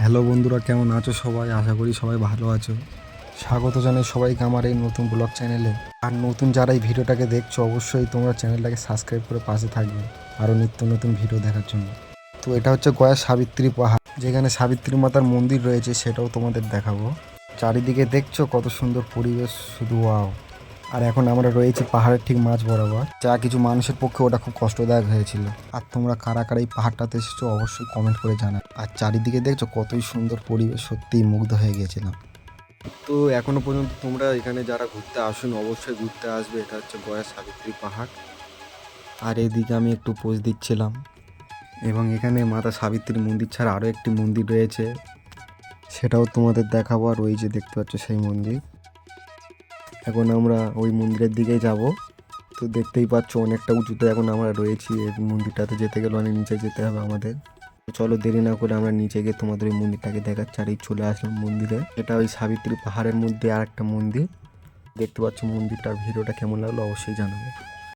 Hello বন্ধুরা, কেমন আছো সবাই? আশা করি সবাই ভালো আছো। স্বাগত জানাই সবাইকে আমার এই নতুন ব্লগ চ্যানেলে। আর নতুন যারা এই ভিডিওটাকে দেখছ, অবশ্যই তোমরা চ্যানেলটাকে সাবস্ক্রাইব করে পাশে থাকবে। আরও নিত্য নতুন ভিডিও দেখার জন্য। তো এটা হচ্ছে গয়া সাবিত্রী পাহাড়, যেখানে সাবিত্রী মাতার মন্দির রয়েছে, সেটাও তোমাদের দেখাবো। চারিদিকে দেখছ কত সুন্দর পরিবেশ, শুধু ওয়াও। আর এখন আমরা রয়েছি পাহাড়ের ঠিক মাঝ বরাবর। যা কিছু মানুষের পক্ষে ওটা খুব কষ্টদায়ক হয়েছিল। আর তোমরা কারা কারা এই পাহাড়টাতে এসেছ অবশ্যই কমেন্ট করে জানা আর চারিদিকে দেখছ কতই সুন্দর পরিবেশ, সত্যিই মুগ্ধ হয়ে গেছিলাম তো এখনও পর্যন্ত তোমরা এখানে যারা ঘুরতে আসুন, অবশ্যই ঘুরতে আসবে। এটা হচ্ছে গয়া সাবিত্রী পাহাড়। আর এদিকে আমি একটু পোজ দিচ্ছিলাম। এবং এখানে মাতা সাবিত্রীর মন্দির ছাড়া আরও একটি মন্দির রয়েছে। সেটাও তোমাদের দেখাবো। আর ওই যে দেখতে পাচ্ছ সেই মন্দির। এখন আমরা ওই মন্দিরের দিকেই যাব। তো দেখতেই পাচ্ছ অনেকটা উঁচুতে এখন আমরা রয়েছি। এই মন্দিরটাতে যেতে গেলে অনেক নিচে যেতে হবে আমাদের। চলো দেরি না করে আমরা নিচে গিয়ে তোমাদের ওই মন্দিরটাকে দেখাচ্ছি আর এই চলে আসলাম মন্দিরে। এটা ওই সাবিত্রী পাহাড়ের মধ্যে আর একটা মন্দির। দেখতে পাচ্ছ মন্দিরটার ভিডিওটা কেমন লাগল অবশ্যই জানাবে।